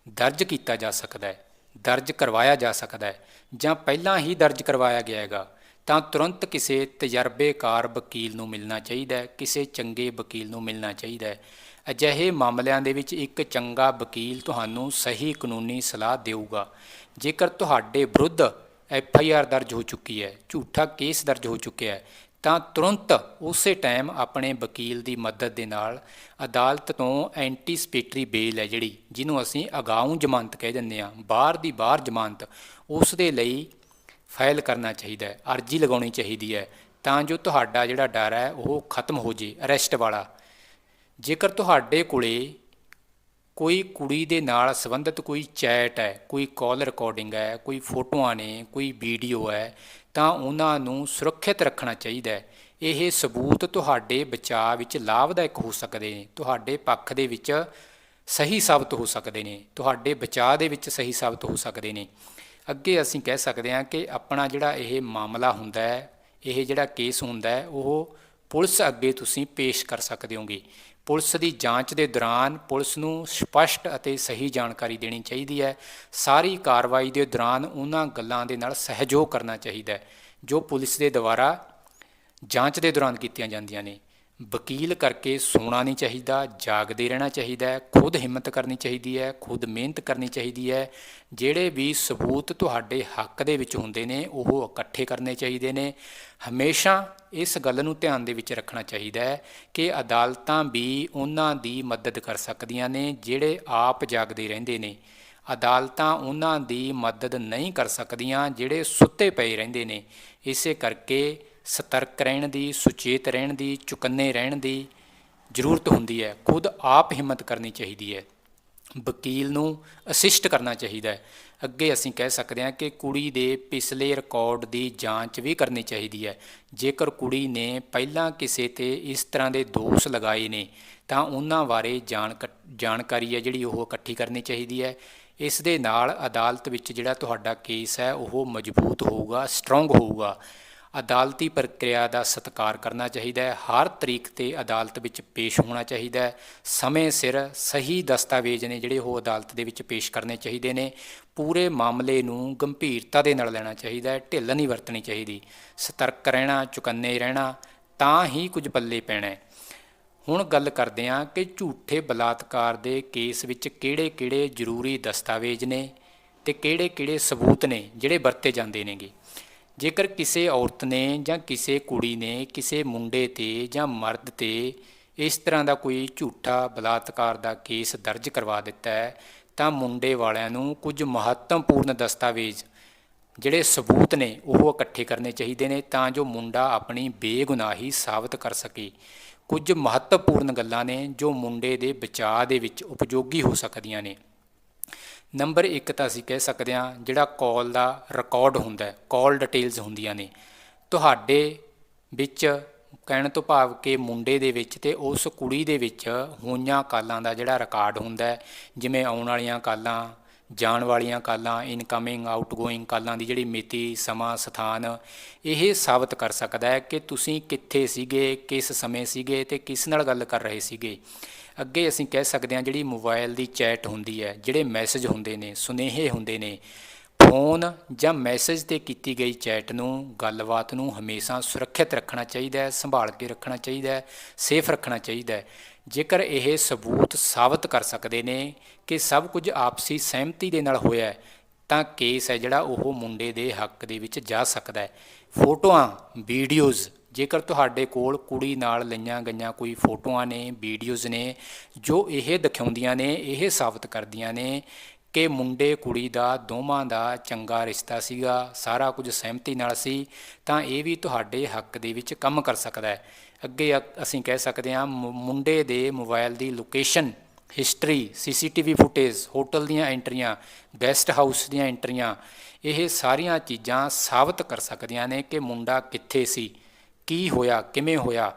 ਦਰਜ ਕੀਤਾ ਜਾ ਸਕਦਾ ਹੈ, ਦਰਜ ਕਰਵਾਇਆ ਜਾ ਸਕਦਾ ਹੈ ਜਾਂ ਪਹਿਲਾਂ ਹੀ ਦਰਜ ਕਰਵਾਇਆ ਗਿਆ ਹੈਗਾ, ਤਾਂ ਤੁਰੰਤ ਕਿਸੇ ਤਜਰਬੇਕਾਰ ਵਕੀਲ ਨੂੰ ਮਿਲਣਾ ਚਾਹੀਦਾ ਹੈ, ਕਿਸੇ ਚੰਗੇ ਵਕੀਲ ਨੂੰ ਮਿਲਣਾ ਚਾਹੀਦਾ ਹੈ। ਅਜਿਹੇ ਮਾਮਲਿਆਂ ਦੇ ਵਿੱਚ ਇੱਕ ਚੰਗਾ ਵਕੀਲ ਤੁਹਾਨੂੰ ਸਹੀ ਕਾਨੂੰਨੀ ਸਲਾਹ ਦੇਊਗਾ। ਜੇਕਰ ਤੁਹਾਡੇ ਵਿਰੁੱਧ ਐਫ ਆਈ ਆਰ ਦਰਜ ਹੋ ਚੁੱਕੀ ਹੈ, ਝੂਠਾ ਕੇਸ ਦਰਜ ਹੋ ਚੁੱਕਿਆ ਹੈ, ਤਾਂ ਤੁਰੰਤ ਉਸੇ ਟਾਈਮ ਆਪਣੇ ਵਕੀਲ ਦੀ ਮਦਦ ਦੇ ਨਾਲ ਅਦਾਲਤ ਤੋਂ ਐਂਟੀਸਪੇਟਰੀ ਬੇਲ ਹੈ ਜਿਹੜੀ, ਜਿਹਨੂੰ ਅਸੀਂ ਅਗਾਊਂ ਜ਼ਮਾਨਤ ਕਹਿ ਦਿੰਦੇ ਹਾਂ, ਬਾਹਰ ਦੀ ਬਾਹਰ ਜ਼ਮਾਨਤ, ਉਸ ਦੇ ਲਈ ਫਾਈਲ ਕਰਨਾ ਚਾਹੀਦਾ ਹੈ, ਅਰਜੀ ਲਗਾਉਣੀ ਚਾਹੀਦੀ ਹੈ, ਤਾਂ ਜੋ ਤੁਹਾਡਾ ਜਿਹੜਾ ਡਰ ਹੈ ਉਹ ਖਤਮ ਹੋ ਜੇ, ਅਰੈਸਟ ਵਾਲਾ। ਜੇਕਰ ਤੁਹਾਡੇ ਕੋਲੇ ਕੋਈ ਕੁੜੀ ਦੇ ਨਾਲ ਸੰਬੰਧਿਤ ਕੋਈ ਚੈਟ ਹੈ, ਕੋਈ ਕਾਲ ਰਿਕਾਰਡਿੰਗ ਹੈ, ਕੋਈ ਫੋਟੋਆਂ ਨੇ, ਕੋਈ ਵੀਡੀਓ ਹੈ, ਤਾਂ ਉਹਨਾਂ ਨੂੰ ਸੁਰੱਖਿਅਤ ਰੱਖਣਾ ਚਾਹੀਦਾ ਹੈ। ਇਹ ਸਬੂਤ ਤੁਹਾਡੇ ਬਚਾਅ ਵਿੱਚ ਲਾਭਦਾਇਕ ਹੋ ਸਕਦੇ ਨੇ। ਤੁਹਾਡੇ ਪੱਖ ਦੇ ਵਿੱਚ ਸਹੀ ਸਾਬਤ ਹੋ ਸਕਦੇ ਨੇ। ਤੁਹਾਡੇ ਬਚਾਅ ਦੇ ਵਿੱਚ ਸਹੀ ਸਾਬਤ ਹੋ ਸਕਦੇ ਨੇ। ਅੱਗੇ ਅਸੀਂ ਕਹਿ ਸਕਦੇ ਹਾਂ ਕਿ ਆਪਣਾ ਜਿਹੜਾ ਇਹ ਮਾਮਲਾ ਹੁੰਦਾ ਹੈ, ਇਹ ਜਿਹੜਾ ਕੇਸ ਹੁੰਦਾ ਹੈ, ਉਹ ਪੁਲਿਸ ਅੱਗੇ ਤੁਸੀਂ ਪੇਸ਼ ਕਰ ਸਕਦੇ ਹੋਗੇ। ਪੁਲਿਸ ਦੀ ਜਾਂਚ ਦੇ ਦੌਰਾਨ ਪੁਲਿਸ ਨੂੰ ਸਪਸ਼ਟ ਅਤੇ ਸਹੀ ਜਾਣਕਾਰੀ ਦੇਣੀ ਚਾਹੀਦੀ ਹੈ। ਸਾਰੀ ਕਾਰਵਾਈ ਦੇ ਦੌਰਾਨ ਉਹਨਾਂ ਗੱਲਾਂ ਦੇ ਨਾਲ ਸਹਿਯੋਗ ਕਰਨਾ ਚਾਹੀਦਾ ਹੈ, ਜੋ ਪੁਲਿਸ ਦੇ ਦੁਆਰਾ ਜਾਂਚ ਦੇ ਦੌਰਾਨ ਕੀਤੀਆਂ ਜਾਂਦੀਆਂ ਨੇ। ਵਕੀਲ ਕਰਕੇ ਸੋਣਾ ਨਹੀਂ ਚਾਹੀਦਾ, ਜਾਗਦੇ ਰਹਿਣਾ ਚਾਹੀਦਾ ਹੈ, ਖੁਦ ਹਿੰਮਤ ਕਰਨੀ ਚਾਹੀਦੀ ਹੈ, ਖੁਦ ਮਿਹਨਤ ਕਰਨੀ ਚਾਹੀਦੀ ਹੈ। ਜਿਹੜੇ ਵੀ ਸਬੂਤ ਤੁਹਾਡੇ ਹੱਕ ਦੇ ਵਿੱਚ ਹੁੰਦੇ ਨੇ, ਉਹ ਇਕੱਠੇ ਕਰਨੇ ਚਾਹੀਦੇ ਨੇ। ਹਮੇਸ਼ਾ ਇਸ ਗੱਲ ਨੂੰ ਧਿਆਨ ਦੇ ਵਿੱਚ ਰੱਖਣਾ ਚਾਹੀਦਾ ਹੈ ਕਿ ਅਦਾਲਤਾਂ ਵੀ ਉਹਨਾਂ ਦੀ ਮਦਦ ਕਰ ਸਕਦੀਆਂ ਨੇ, ਜਿਹੜੇ ਆਪ ਜਾਗਦੇ ਰਹਿੰਦੇ ਨੇ। ਅਦਾਲਤਾਂ ਉਹਨਾਂ ਦੀ ਮਦਦ ਨਹੀਂ ਕਰ ਸਕਦੀਆਂ, ਜਿਹੜੇ ਸੁੱਤੇ ਪਏ ਰਹਿੰਦੇ ਨੇ। ਇਸੇ ਕਰਕੇ ਸਤਰਕ ਰਹਿਣ ਦੀ, ਸੁਚੇਤ ਰਹਿਣ ਦੀ, ਚੁਕੰਨੇ ਰਹਿਣ ਦੀ ਜ਼ਰੂਰਤ ਹੁੰਦੀ ਹੈ। ਖੁਦ ਆਪ ਹਿੰਮਤ ਕਰਨੀ ਚਾਹੀਦੀ ਹੈ। ਵਕੀਲ ਨੂੰ ਅਸਿਸਟ ਕਰਨਾ ਚਾਹੀਦਾ ਹੈ। ਅੱਗੇ ਅਸੀਂ ਕਹਿ ਸਕਦੇ ਹਾਂ ਕਿ ਕੁੜੀ ਦੇ ਪਿਛਲੇ ਰਿਕਾਰਡ ਦੀ ਜਾਂਚ ਵੀ ਕਰਨੀ ਚਾਹੀਦੀ ਹੈ। ਜੇਕਰ ਕੁੜੀ ਨੇ ਪਹਿਲਾਂ ਕਿਸੇ ਤੇ ਇਸ ਤਰ੍ਹਾਂ ਦੇ ਦੋਸ਼ ਲਗਾਏ ਨੇ, ਤਾਂ ਉਹਨਾਂ ਬਾਰੇ ਜਾਣ ਜਾਣਕਾਰੀ ਹੈ ਜਿਹੜੀ ਉਹ ਇਕੱਠੀ ਕਰਨੀ ਚਾਹੀਦੀ ਹੈ। ਇਸ ਦੇ ਨਾਲ ਅਦਾਲਤ ਵਿੱਚ ਜਿਹੜਾ ਤੁਹਾਡਾ ਕੇਸ ਹੈ, ਉਹ ਮਜ਼ਬੂਤ ਹੋਊਗਾ ਸਟਰੋਂਗ ਹੋਊਗਾ। ਅਦਾਲਤੀ ਪ੍ਰਕਿਰਿਆ ਦਾ ਸਤਿਕਾਰ ਕਰਨਾ ਚਾਹੀਦਾ ਹੈ। ਹਰ ਤਰੀਕ ਤੇ ਅਦਾਲਤ ਵਿੱਚ ਪੇਸ਼ ਹੋਣਾ ਚਾਹੀਦਾ ਹੈ। ਸਮੇਂ ਸਿਰ ਸਹੀ ਦਸਤਾਵੇਜ਼ ਨੇ ਜਿਹੜੇ ਉਹ ਅਦਾਲਤ ਦੇ ਵਿੱਚ ਪੇਸ਼ ਕਰਨੇ ਚਾਹੀਦੇ ਨੇ। ਪੂਰੇ ਮਾਮਲੇ ਨੂੰ ਗੰਭੀਰਤਾ ਦੇ ਨਾਲ ਲੈਣਾ ਚਾਹੀਦਾ ਹੈ। ਢਿੱਲ ਨਹੀਂ ਵਰਤਣੀ ਚਾਹੀਦੀ। ਸਤਰਕ ਰਹਿਣਾ, ਚੁਕੰਨੇ ਰਹਿਣਾ, ਤਾਂ ਹੀ ਕੁਝ ਪੱਲੇ ਪੈਣਾ ਹੁਣ ਗੱਲ ਕਰਦੇ ਹਾਂ ਕਿ ਝੂਠੇ ਬਲਾਤਕਾਰ ਦੇ ਕੇਸ ਵਿੱਚ ਕਿਹੜੇ-ਕਿਹੜੇ ਜ਼ਰੂਰੀ ਦਸਤਾਵੇਜ਼ ਨੇ ਤੇ ਕਿਹੜੇ-ਕਿਹੜੇ ਸਬੂਤ ਨੇ ਜਿਹੜੇ ਵਰਤੇ ਜਾਂਦੇ ਨੇਗੇ। ਜੇਕਰ ਕਿਸੇ ਔਰਤ ਨੇ ਜਾਂ ਕਿਸੇ ਕੁੜੀ ਨੇ ਕਿਸੇ ਮੁੰਡੇ ਤੇ ਜਾਂ ਮਰਦ ਤੇ ਇਸ ਤਰ੍ਹਾਂ ਦਾ ਕੋਈ ਝੂਠਾ ਬਲਾਤਕਾਰ ਦਾ ਕੇਸ ਦਰਜ ਕਰਵਾ ਦਿੱਤਾ ਹੈ, ਤਾਂ ਮੁੰਡੇ ਵਾਲਿਆਂ ਨੂੰ ਕੁਝ ਮਹੱਤਵਪੂਰਨ ਦਸਤਾਵੇਜ਼ ਜਿਹੜੇ ਸਬੂਤ ਨੇ ਉਹ ਇਕੱਠੇ ਕਰਨੇ ਚਾਹੀਦੇ ਨੇ ਤਾਂ ਜੋ ਮੁੰਡਾ ਆਪਣੀ ਬੇਗੁਨਾਹੀ ਸਾਬਤ ਕਰ ਸਕੇ। ਕੁਝ ਮਹੱਤਵਪੂਰਨ ਗੱਲਾਂ ਨੇ ਜੋ ਮੁੰਡੇ ਦੇ ਬਚਾਅ ਦੇ ਵਿੱਚ ਉਪਯੋਗੀ ਹੋ ਸਕਦੀਆਂ ਨੇ। ਨੰਬਰ 1 ਤਾਂ ਅਸੀਂ ਕਹਿ ਸਕਦੇ ਹਾਂ ਜਿਹੜਾ ਕਾਲ ਦਾ ਰਿਕਾਰਡ ਹੁੰਦਾ ਹੈ, ਕਾਲ ਡਿਟੇਲਸ ਹੁੰਦੀਆਂ ਨੇ, ਤੁਹਾਡੇ ਵਿੱਚ ਕਹਿਣ ਤੋਂ ਭਾਵ ਕਿ ਮੁੰਡੇ ਦੇ ਵਿੱਚ ਤੇ ਉਸ ਕੁੜੀ ਦੇ ਵਿੱਚ ਹੋਈਆਂ ਕਾਲਾਂ ਦਾ ਜਿਹੜਾ ਰਿਕਾਰਡ ਹੁੰਦਾ ਜਿਵੇਂ ਆਉਣ ਵਾਲੀਆਂ ਕਾਲਾਂ, ਜਾਣ ਵਾਲੀਆਂ ਕਾਲਾਂ ਇਨਕਮਿੰਗ ਆਊਟਗੋਇੰਗ ਕਾਲਾਂ ਦੀ ਜਿਹੜੀ ਮਿਤੀ, ਸਮਾਂ, ਸਥਾਨ, ਇਹ ਸਾਬਤ ਕਰ ਸਕਦਾ ਹੈ ਕਿ ਤੁਸੀਂ ਕਿੱਥੇ ਸੀਗੇ, ਕਿਸ ਸਮੇਂ ਸੀਗੇ ਤੇ ਕਿਸ ਨਾਲ ਗੱਲ ਕਰ ਰਹੇ ਸੀਗੇ। ਅੱਗੇ ਅਸੀਂ ਕਹਿ ਸਕਦੇ ਹਾਂ ਜਿਹੜੀ ਮੋਬਾਈਲ ਦੀ ਚੈਟ ਹੁੰਦੀ ਹੈ, ਜਿਹੜੇ ਮੈਸੇਜ ਹੁੰਦੇ ਨੇ, ਸੁਨੇਹੇ ਹੁੰਦੇ ਨੇ, ਫੋਨ ਜਾਂ ਮੈਸੇਜ ਤੇ ਕੀਤੀ ਗਈ ਚੈਟ ਨੂੰ, ਗੱਲਬਾਤ ਨੂੰ ਹਮੇਸ਼ਾ ਸੁਰੱਖਿਅਤ ਰੱਖਣਾ ਚਾਹੀਦਾ ਹੈ, ਸੰਭਾਲ ਕੇ ਰੱਖਣਾ ਚਾਹੀਦਾ ਹੈ, ਸੇਫ ਰੱਖਣਾ ਚਾਹੀਦਾ ਹੈ। ਜੇਕਰ ਇਹ ਸਬੂਤ ਸਾਬਤ ਕਰ ਸਕਦੇ ਨੇ ਕਿ ਸਭ ਕੁਝ ਆਪਸੀ ਸਹਿਮਤੀ ਦੇ ਨਾਲ ਹੋਇਆ ਤਾਂ ਕੇਸ ਹੈ ਜਿਹੜਾ ਉਹ ਮੁੰਡੇ ਦੇ ਹੱਕ ਦੇ ਵਿੱਚ ਜਾ ਸਕਦਾ ਹੈ। ਫੋਟੋਆਂ, ਵੀਡੀਓਜ਼ ਜੇਕਰ ਤੁਹਾਡੇ ਕੋਲ ਕੁੜੀ ਨਾਲ ਲਈਆਂ ਗਈਆਂ ਕੋਈ ਫੋਟੋਆਂ ਨੇ, ਵੀਡੀਓਜ਼ ਨੇ, ਜੋ ਇਹ ਦਿਖਾਉਂਦੀਆਂ ਨੇ, ਇਹ ਸਾਬਤ ਕਰਦੀਆਂ ਨੇ ਕਿ ਮੁੰਡੇ ਕੁੜੀ ਦਾ ਦੋਵਾਂ ਦਾ ਚੰਗਾ ਰਿਸ਼ਤਾ ਸੀਗਾ, ਸਾਰਾ ਕੁਝ ਸਹਿਮਤੀ ਨਾਲ ਸੀ, ਤਾਂ ਇਹ ਵੀ ਤੁਹਾਡੇ ਹੱਕ ਦੇ ਵਿੱਚ ਕੰਮ ਕਰ ਸਕਦਾ ਹੈ। ਅੱਗੇ ਅ- ਅਸੀਂ ਕਹਿ ਸਕਦੇ ਹਾਂ, ਮੁ- ਮੁੰਡੇ ਦੇ ਮੋਬਾਈਲ ਦੀ location, history, CCTV footage, hotel ਦੀਆਂ ਐਂਟਰੀਆਂ, ਗੈਸਟ ਹਾਊਸ ਦੀਆਂ ਐਂਟਰੀਆਂ, ਇਹ ਸਾਰੀਆਂ ਚੀਜ਼ਾਂ ਸਾਬਤ ਕਰ ਸਕਦੀਆਂ ਨੇ ਕਿ ਮੁੰਡਾ ਕਿੱਥੇ ਸੀ। ਕੀ ਹੋਇਆ, ਕਿਵੇਂ ਹੋਇਆ?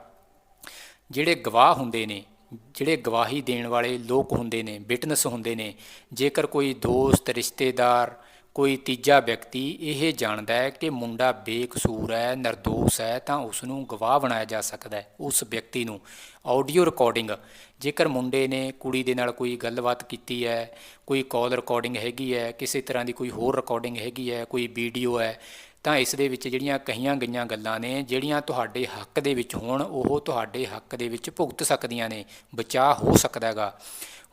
ਜਿਹੜੇ ਗਵਾਹ ਹੁੰਦੇ ਨੇ, ਜਿਹੜੇ ਗਵਾਹੀ ਦੇਣ ਵਾਲੇ ਲੋਕ ਹੁੰਦੇ ਨੇ, ਵਿਟਨੈਸ ਹੁੰਦੇ ਨੇ, ਜੇਕਰ ਕੋਈ ਦੋਸਤ, ਰਿਸ਼ਤੇਦਾਰ, ਕੋਈ ਤੀਜਾ ਵਿਅਕਤੀ ਇਹ ਜਾਣਦਾ ਹੈ ਕਿ ਮੁੰਡਾ ਬੇਕਸੂਰ ਹੈ નિર્ਦੋਸ਼ ਹੈ, ਤਾਂ ਉਸ ਨੂੰ ਗਵਾਹ ਬਣਾਇਆ ਜਾ ਸਕਦਾ ਹੈ, ਉਸ ਵਿਅਕਤੀ ਨੂੰ। ਆਡੀਓ ਰਿਕਾਰਡਿੰਗ, ਜੇਕਰ ਮੁੰਡੇ ਨੇ ਕੁੜੀ ਦੇ ਨਾਲ ਕੋਈ ਗੱਲਬਾਤ ਕੀਤੀ ਹੈ, ਕੋਈ ਕਾਲ ਰਿਕਾਰਡਿੰਗ ਹੈਗੀ ਹੈ, ਕਿਸੇ ਤਰ੍ਹਾਂ ਦੀ ਕੋਈ ਹੋਰ ਰਿਕਾਰਡਿੰਗ ਹੈਗੀ ਹੈ, ਕੋਈ ਵੀਡੀਓ ਹੈ ਤਾਂ ਇਸ ਦੇ ਵਿੱਚ ਜਿਹੜੀਆਂ ਕਹੀਆਂ ਗਈਆਂ ਗੱਲਾਂ ਨੇ, ਜਿਹੜੀਆਂ ਤੁਹਾਡੇ ਹੱਕ ਦੇ ਵਿੱਚ ਹੋਣ, ਉਹ ਤੁਹਾਡੇ ਹੱਕ ਦੇ ਵਿੱਚ ਭੁਗਤ ਸਕਦੀਆਂ ਨੇ, ਬਚਾਅ ਹੋ ਸਕਦਾ ਹੈਗਾ।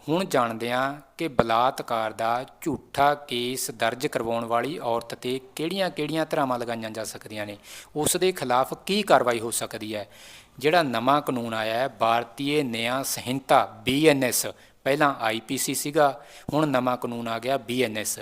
ਹੁਣ ਜਾਣਦੇ ਹਾਂ ਕਿ ਬਲਾਤਕਾਰ ਦਾ ਝੂਠਾ ਕੇਸ ਦਰਜ ਕਰਵਾਉਣ ਵਾਲੀ ਔਰਤ ਤੇ ਕਿਹੜੀਆਂ-ਕਿਹੜੀਆਂ ਧਾਰਾਵਾਂ ਲਗਾਈਆਂ ਜਾ ਸਕਦੀਆਂ ਨੇ, ਉਸ ਦੇ ਖਿਲਾਫ ਕੀ ਕਾਰਵਾਈ ਹੋ ਸਕਦੀ ਹੈ? ਜਿਹੜਾ ਨਵਾਂ ਕਾਨੂੰਨ ਆਇਆ ਹੈ, ਭਾਰਤੀ ਨਿਆਂ ਸੰਹਿਤਾ ਬੀਐਨਐਸ ਪਹਿਲਾਂ ਆਈਪੀਸੀ ਸੀਗਾ, ਹੁਣ ਨਵਾਂ ਕਾਨੂੰਨ ਆ ਗਿਆ ਬੀਐਨਐਸ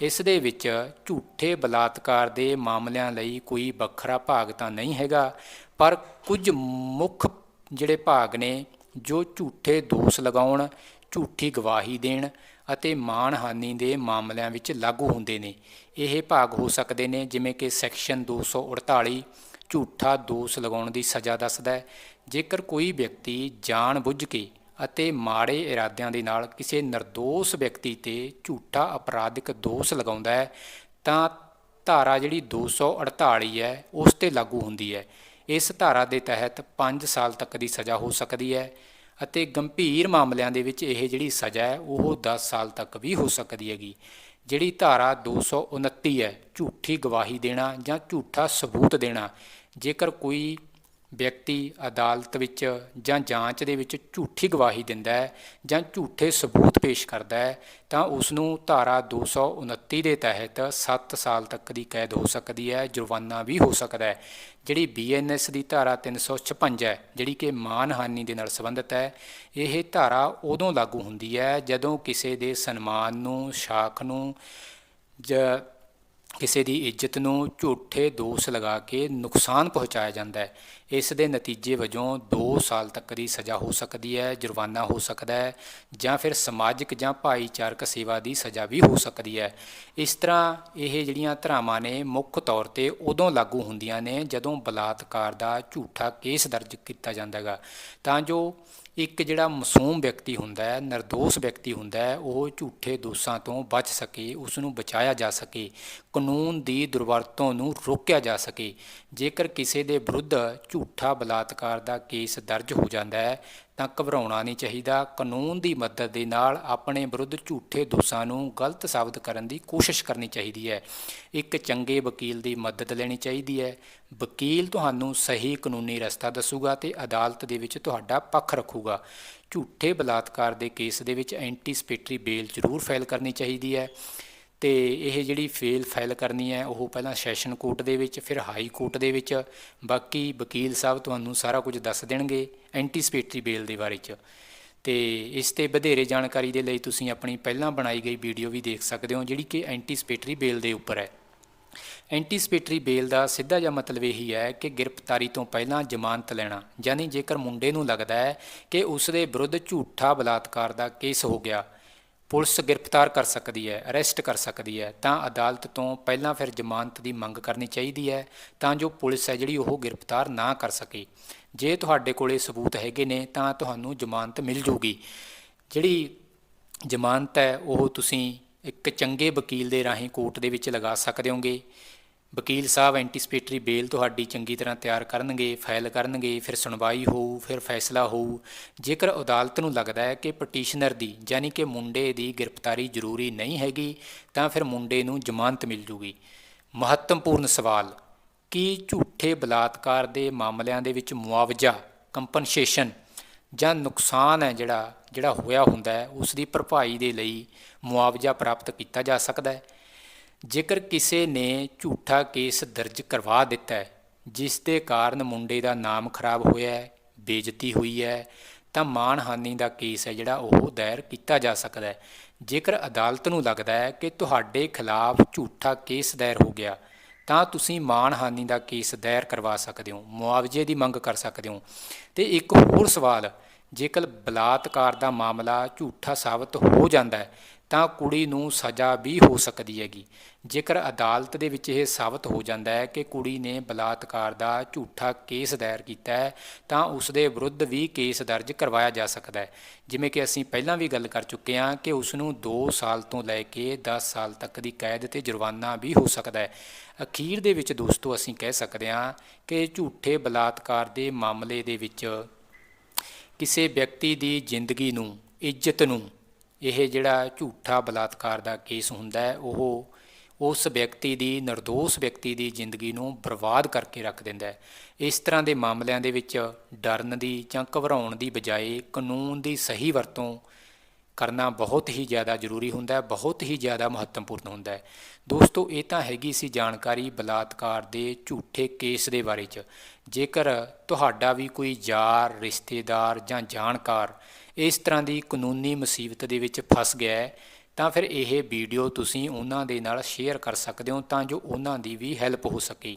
ਇਸ ਦੇ ਵਿੱਚ ਝੂਠੇ ਬਲਾਤਕਾਰ ਦੇ ਮਾਮਲਿਆਂ ਲਈ ਕੋਈ ਵੱਖਰਾ ਭਾਗ ਤਾਂ ਨਹੀਂ ਹੈਗਾ, ਪਰ ਕੁਝ ਮੁੱਖ ਜਿਹੜੇ ਭਾਗ ਨੇ, ਜੋ ਝੂਠੇ ਦੋਸ਼ ਲਗਾਉਣ, ਝੂਠੀ ਗਵਾਹੀ ਦੇਣ ਅਤੇ ਮਾਣਹਾਨੀ ਦੇ ਮਾਮਲਿਆਂ ਵਿੱਚ ਲਾਗੂ ਹੁੰਦੇ ਨੇ। ਇਹ ਭਾਗ ਹੋ ਸਕਦੇ ਨੇ, ਜਿਵੇਂ ਕਿ ਸੈਕਸ਼ਨ 248 ਝੂਠਾ ਦੋਸ਼ ਲਗਾਉਣ ਦੀ ਸਜ਼ਾ ਦੱਸਦਾ ਹੈ। ਜੇਕਰ ਕੋਈ ਵਿਅਕਤੀ ਜਾਣ-ਬੁੱਝ ਕੇ ਅਤੇ ਮਾੜੇ ਇਰਾਦਿਆਂ ਦੇ ਨਾਲ ਕਿਸੇ નિર્ਦੋਸ਼ ਵਿਅਕਤੀ ਤੇ ਝੂਠਾ ਅਪਰਾਧਿਕ ਦੋਸ਼ ਲਗਾਉਂਦਾ ਹੈ, ਤਾਂ ਧਾਰਾ ਜਿਹੜੀ 248 ਹੈ, ਉਸ ਤੇ ਲਾਗੂ ਹੁੰਦੀ ਹੈ। ਇਸ ਧਾਰਾ ਦੇ ਤਹਿਤ 5 ਸਾਲ ਤੱਕ ਦੀ ਸਜ਼ਾ ਹੋ ਸਕਦੀ ਹੈ ਅਤੇ ਗੰਭੀਰ ਮਾਮਲਿਆਂ ਦੇ ਵਿੱਚ ਇਹ ਜਿਹੜੀ ਸਜ਼ਾ ਹੈ, ਉਹ 10 ਸਾਲ ਤੱਕ ਵੀ ਹੋ ਸਕਦੀ ਹੈਗੀ। ਜਿਹੜੀ ਧਾਰਾ 229 ਹੈ, ਝੂਠੀ ਗਵਾਹੀ ਦੇਣਾ ਜਾਂ ਝੂਠਾ ਸਬੂਤ ਦੇਣਾ, ਜੇਕਰ ਕੋਈ ਵਿਅਕਤੀ ਅਦਾਲਤ ਵਿੱਚ ਜਾਂ ਜਾਂਚ ਦੇ ਵਿੱਚ ਝੂਠੀ ਗਵਾਹੀ ਦਿੰਦਾ ਹੈ ਜਾਂ ਝੂਠੇ ਸਬੂਤ ਪੇਸ਼ ਕਰਦਾ ਹੈ, ਤਾਂ ਉਸ ਨੂੰ ਧਾਰਾ 229 ਦੇ ਤਹਿਤ 7 ਸਾਲ ਤੱਕ ਦੀ ਕੈਦ ਹੋ ਸਕਦੀ ਹੈ, ਜੁਰਮਾਨਾ ਵੀ ਹੋ ਸਕਦਾ ਹੈ। ਜਿਹੜੀ ਬੀਐਨਐਸ ਦੀ ਧਾਰਾ 356 ਹੈ, ਜਿਹੜੀ ਕਿ ਮਾਨਹਾਨੀ ਦੇ ਨਾਲ ਸੰਬੰਧਿਤ ਹੈ, ਇਹ ਧਾਰਾ ਉਦੋਂ ਲਾਗੂ ਹੁੰਦੀ ਹੈ ਜਦੋਂ ਕਿਸੇ ਦੇ ਸਨਮਾਨ ਨੂੰ, ਸ਼ਾਖ ਨੂੰ ਜਾਂ ਕਿਸੇ ਦੀ ਇੱਜ਼ਤ ਨੂੰ ਝੂਠੇ ਦੋਸ਼ ਲਗਾ ਕੇ ਨੁਕਸਾਨ ਪਹੁੰਚਾਇਆ ਜਾਂਦਾ ਹੈ। ਇਸ ਦੇ ਨਤੀਜੇ ਵਜੋਂ 2 ਸਾਲ ਤੱਕ ਦੀ ਸਜ਼ਾ ਹੋ ਸਕਦੀ ਹੈ, ਜੁਰਮਾਨਾ ਹੋ ਸਕਦਾ ਹੈ ਜਾਂ ਫਿਰ ਸਮਾਜਿਕ ਜਾਂ ਭਾਈਚਾਰਕ ਸੇਵਾ ਦੀ ਸਜ਼ਾ ਵੀ ਹੋ ਸਕਦੀ ਹੈ। ਇਸ ਤਰ੍ਹਾਂ ਇਹ ਜਿਹੜੀਆਂ ਧਾਰਾਵਾਂ ਨੇ ਮੁੱਖ ਤੌਰ ਤੇ ਉਦੋਂ ਲਾਗੂ ਹੁੰਦੀਆਂ ਨੇ ਜਦੋਂ ਬਲਾਤਕਾਰ ਦਾ ਝੂਠਾ ਕੇਸ ਦਰਜ ਕੀਤਾ ਜਾਂਦਾ ਹੈਗਾ। ਤਾਂ ਜੋ ਇੱਕ ਜਿਹੜਾ ਮਾਸੂਮ ਵਿਅਕਤੀ ਹੁੰਦਾ ਹੈ નિર્ਦੋਸ਼ ਵਿਅਕਤੀ ਹੁੰਦਾ ਹੈ, ਉਹ ਝੂਠੇ ਦੋਸ਼ਾਂ ਤੋਂ ਬਚ ਸਕੇ ਉਸ ਨੂੰ ਬਚਾਇਆ ਜਾ ਸਕੇ। ਕਾਨੂੰਨ ਦੀ ਦੁਰਵਰਤੋਂ ਨੂੰ ਰੋਕਿਆ ਜਾ ਸਕੇ। ਜੇਕਰ ਕਿਸੇ ਦੇ ਵਿਰੁੱਧ ਝੂਠਾ ਬਲਾਤਕਾਰ ਦਾ ਕੇਸ ਦਰਜ ਹੋ ਜਾਂਦਾ ਹੈ, ਤਾਂ ਘਬਰਾਉਣਾ ਨਹੀਂ ਚਾਹੀਦਾ। ਕਾਨੂੰਨ ਦੀ ਮਦਦ ਦੇ ਨਾਲ ਆਪਣੇ ਵਿਰੁੱਧ ਝੂਠੇ ਦੋਸ਼ਾਂ ਨੂੰ ਗਲਤ ਸਾਬਤ ਕਰਨ ਦੀ ਕੋਸ਼ਿਸ਼ ਕਰਨੀ ਚਾਹੀਦੀ ਹੈ। ਇੱਕ ਚੰਗੇ ਵਕੀਲ ਦੀ ਮਦਦ ਲੈਣੀ ਚਾਹੀਦੀ ਹੈ। ਵਕੀਲ ਤੁਹਾਨੂੰ ਸਹੀ ਕਾਨੂੰਨੀ ਰਸਤਾ ਦੱਸੂਗਾ ਤੇ ਅਦਾਲਤ ਦੇ ਵਿੱਚ ਤੁਹਾਡਾ ਪੱਖ ਰੱਖੂਗਾ। ਝੂਠੇ ਬਲਾਤਕਾਰ ਦੇ ਕੇਸ ਦੇ ਵਿੱਚ ਐਂਟੀਸਪੇਟਰੀ ਬੇਲ ਜ਼ਰੂਰ ਫਾਈਲ ਕਰਨੀ ਚਾਹੀਦੀ ਹੈ। ਤੇ ਇਹ ਜਿਹੜੀ ਫੇਲ ਫਾਈਲ ਕਰਨੀ ਹੈ, ਉਹ ਪਹਿਲਾਂ ਸੈਸ਼ਨ ਕੋਰਟ ਦੇ ਵਿੱਚ, ਫਿਰ ਹਾਈ ਕੋਰਟ ਦੇ ਵਿੱਚ। ਬਾਕੀ ਵਕੀਲ ਸਾਹਿਬ ਤੁਹਾਨੂੰ ਸਾਰਾ ਕੁਝ ਦੱਸ ਦੇਣਗੇ ਐਂਟੀਸਪੇਟਰੀ ਬੇਲ ਦੇ ਬਾਰੇ ਚ। ਤੇ ਇਸ ਤੇ ਵਧੇਰੇ ਜਾਣਕਾਰੀ ਦੇ ਲਈ ਤੁਸੀਂ ਆਪਣੀ ਪਹਿਲਾਂ ਬਣਾਈ ਗਈ ਵੀਡੀਓ ਵੀ ਦੇਖ ਸਕਦੇ ਹੋ, ਜਿਹੜੀ ਕਿ ਐਂਟੀਸਪੇਟਰੀ ਬੇਲ ਦੇ ਉੱਪਰ ਹੈ। ਐਂਟੀਸਪੇਟਰੀ ਬੇਲ ਦਾ ਸਿੱਧਾ ਜਿਹਾ ਮਤਲਬ ਇਹੀ ਹੈ ਕਿ ਗ੍ਰਿਫਤਾਰੀ ਤੋਂ ਪਹਿਲਾਂ ਜ਼ਮਾਨਤ ਲੈਣਾ, ਯਾਨੀ ਜੇਕਰ ਮੁੰਡੇ ਨੂੰ ਲੱਗਦਾ ਹੈ ਕਿ ਉਸ ਦੇ ਵਿਰੁੱਧ ਝੂਠਾ ਬਲਾਤਕਾਰ ਦਾ ਕੇਸ ਹੋ ਗਿਆ ਪੁਲਿਸ ਗ੍ਰਿਫਤਾਰ ਕਰ ਸਕਦੀ ਹੈ, ਅਰੈਸਟ ਕਰ ਸਕਦੀ ਹੈ, ਤਾਂ ਅਦਾਲਤ ਤੋਂ ਪਹਿਲਾਂ ਫਿਰ ਜ਼ਮਾਨਤ ਦੀ ਮੰਗ ਕਰਨੀ ਚਾਹੀਦੀ ਹੈ, ਤਾਂ ਜੋ ਪੁਲਿਸ ਹੈ ਜਿਹੜੀ ਉਹ ਗ੍ਰਿਫਤਾਰ ਨਾ ਕਰ ਸਕੇ। ਜੇ ਤੁਹਾਡੇ ਕੋਲੇ ਸਬੂਤ ਹੈਗੇ ਨੇ, ਤਾਂ ਤੁਹਾਨੂੰ ਜ਼ਮਾਨਤ ਮਿਲ ਜੂਗੀ। ਜਿਹੜੀ ਜ਼ਮਾਨਤ ਹੈ, ਉਹ ਤੁਸੀਂ ਇੱਕ ਚੰਗੇ ਵਕੀਲ ਦੇ ਰਾਹੀਂ ਕੋਰਟ ਦੇ ਵਿੱਚ ਲਗਾ ਸਕਦੇ ਹੋਗੇ। ਵਕੀਲ ਸਾਹਿਬ ਐਂਟੀਸਪੇਟਰੀ ਬੇਲ ਤੁਹਾਡੀ ਚੰਗੀ ਤਰ੍ਹਾਂ ਤਿਆਰ ਕਰਨਗੇ ਫਾਈਲ ਕਰਨਗੇ, ਫਿਰ ਸੁਣਵਾਈ ਹੋਊ, ਫਿਰ ਫੈਸਲਾ ਹੋਊ। ਜੇਕਰ ਅਦਾਲਤ ਨੂੰ ਲੱਗਦਾ ਹੈ ਕਿ ਪਟੀਸ਼ਨਰ ਦੀ, ਯਾਨੀ ਕਿ ਮੁੰਡੇ ਦੀ ਗ੍ਰਿਫਤਾਰੀ ਜ਼ਰੂਰੀ ਨਹੀਂ ਹੈਗੀ, ਤਾਂ ਫਿਰ ਮੁੰਡੇ ਨੂੰ ਜ਼ਮਾਨਤ ਮਿਲ ਜੂਗੀ। ਮਹੱਤਵਪੂਰਨ ਸਵਾਲ, ਕੀ ਝੂਠੇ ਬਲਾਤਕਾਰ ਦੇ ਮਾਮਲਿਆਂ ਦੇ ਵਿੱਚ ਮੁਆਵਜ਼ਾ ਕੰਪਨਸੇਸ਼ਨ ਜਾਂ ਨੁਕਸਾਨ ਹੈ ਜਿਹੜਾ ਜਿਹੜਾ ਹੋਇਆ ਹੁੰਦਾ ਹੈ, ਉਸ ਦੀ ਭਰਪਾਈ ਦੇ ਲਈ ਮੁਆਵਜ਼ਾ ਪ੍ਰਾਪਤ ਕੀਤਾ ਜਾ ਸਕਦਾ ਹੈ? ਜੇਕਰ ਕਿਸੇ ਨੇ ਝੂਠਾ ਕੇਸ ਦਰਜ ਕਰਵਾ ਦਿੱਤਾ ਹੈ, ਜਿਸ ਦੇ ਕਾਰਨ ਮੁੰਡੇ ਦਾ ਨਾਮ ਖਰਾਬ ਹੋਇਆ ਹੈ, ਬੇਇੱਜ਼ਤੀ ਹੋਈ ਹੈ, ਤਾਂ ਮਾਣਹਾਨੀ ਦਾ ਕੇਸ ਹੈ ਜਿਹੜਾ ਉਹ ਦਾਇਰ ਕੀਤਾ ਜਾ ਸਕਦਾ ਹੈ। ਜੇਕਰ ਅਦਾਲਤ ਨੂੰ ਲੱਗਦਾ ਹੈ ਕਿ ਤੁਹਾਡੇ ਖਿਲਾਫ ਝੂਠਾ ਕੇਸ ਦਾਇਰ ਹੋ ਗਿਆ, ਤਾਂ ਤੁਸੀਂ ਮਾਣਹਾਨੀ ਦਾ ਕੇਸ ਦਾਇਰ ਕਰਵਾ ਸਕਦੇ ਹੋ, ਮੁਆਵਜ਼ੇ ਦੀ ਮੰਗ ਕਰ ਸਕਦੇ ਹੋ। ਤੇ ਇੱਕ ਹੋਰ ਸਵਾਲ, ਜੇਕਰ ਬਲਾਤਕਾਰ ਦਾ ਮਾਮਲਾ ਝੂਠਾ ਸਾਬਤ ਹੋ ਜਾਂਦਾ ਹੈ ਤਾਂ ਕੁੜੀ ਨੂੰ ਸਜ਼ਾ ਵੀ ਹੋ ਸਕਦੀ ਹੈਗੀ। ਜੇਕਰ ਅਦਾਲਤ ਦੇ ਵਿੱਚ ਇਹ ਸਾਬਤ ਹੋ ਜਾਂਦਾ ਹੈ ਕਿ ਕੁੜੀ ਨੇ ਬਲਾਤਕਾਰ ਦਾ ਝੂਠਾ ਕੇਸ ਦਾਇਰ ਕੀਤਾ ਹੈ, ਤਾਂ ਉਸ ਦੇ ਵਿਰੁੱਧ ਵੀ ਕੇਸ ਦਰਜ ਕਰਵਾਇਆ ਜਾ ਸਕਦਾ ਹੈ। ਜਿਵੇਂ ਕਿ ਅਸੀਂ ਪਹਿਲਾਂ ਵੀ ਗੱਲ ਕਰ ਚੁੱਕੇ ਹਾਂ ਕਿ ਉਸ ਨੂੰ 2 ਸਾਲ ਤੋਂ ਲੈ ਕੇ 10 ਸਾਲ ਤੱਕ ਦੀ ਕੈਦ ਤੇ ਜੁਰਮਾਨਾ ਵੀ ਹੋ ਸਕਦਾ ਹੈ। ਅਖੀਰ ਦੇ ਵਿੱਚ ਦੋਸਤੋ ਅਸੀਂ ਕਹਿ ਸਕਦੇ ਹਾਂ ਕਿ ਝੂਠੇ ਬਲਾਤਕਾਰ ਦੇ ਮਾਮਲੇ ਦੇ ਵਿੱਚ ਕਿਸੇ ਵਿਅਕਤੀ ਦੀ ਜ਼ਿੰਦਗੀ ਨੂੰ, ਇੱਜ਼ਤ ਨੂੰ ਇਹ ਜਿਹੜਾ ਝੂਠਾ ਬਲਾਤਕਾਰ ਦਾ ਕੇਸ ਹੁੰਦਾ ਹੈ, ਉਹ ਉਸ ਵਿਅਕਤੀ ਦੀ નિર્ਦੋਸ਼ ਵਿਅਕਤੀ ਦੀ ਜ਼ਿੰਦਗੀ ਨੂੰ ਬਰਬਾਦ ਕਰਕੇ ਰੱਖ ਦਿੰਦਾ ਹੈ। ਇਸ ਤਰ੍ਹਾਂ ਦੇ ਮਾਮਲਿਆਂ ਦੇ ਵਿੱਚ ਡਰਨ ਦੀ ਜਾਂ ਘਬਰਾਉਣ ਦੀ ਬਜਾਏ ਕਾਨੂੰਨ ਦੀ ਸਹੀ ਵਰਤੋਂ ਕਰਨਾ ਬਹੁਤ ਹੀ ਜ਼ਿਆਦਾ ਜ਼ਰੂਰੀ ਹੁੰਦਾ ਹੈ, ਬਹੁਤ ਹੀ ਜ਼ਿਆਦਾ ਮਹੱਤਵਪੂਰਨ ਹੁੰਦਾ ਹੈ। ਦੋਸਤੋ, ਇਹ ਤਾਂ ਹੈਗੀ ਸੀ ਜਾਣਕਾਰੀ ਬਲਾਤਕਾਰ ਦੇ ਝੂਠੇ ਕੇਸ ਦੇ ਬਾਰੇ 'ਚ। ਜੇਕਰ ਤੁਹਾਡਾ ਵੀ ਕੋਈ ਯਾਰ, ਰਿਸ਼ਤੇਦਾਰ ਜਾਂ ਜਾਣਕਾਰ ਇਸ ਤਰ੍ਹਾਂ ਦੀ ਕਾਨੂੰਨੀ ਮੁਸੀਬਤ ਦੇ ਵਿੱਚ ਫਸ ਗਿਆ ਹੈ, ਤਾਂ ਫਿਰ ਇਹ ਵੀਡੀਓ ਤੁਸੀਂ ਉਹਨਾਂ ਦੇ ਨਾਲ ਸ਼ੇਅਰ ਕਰ ਸਕਦੇ ਹੋ ਤਾਂ ਜੋ ਉਹਨਾਂ ਦੀ ਵੀ ਹੈਲਪ ਹੋ ਸਕੇ।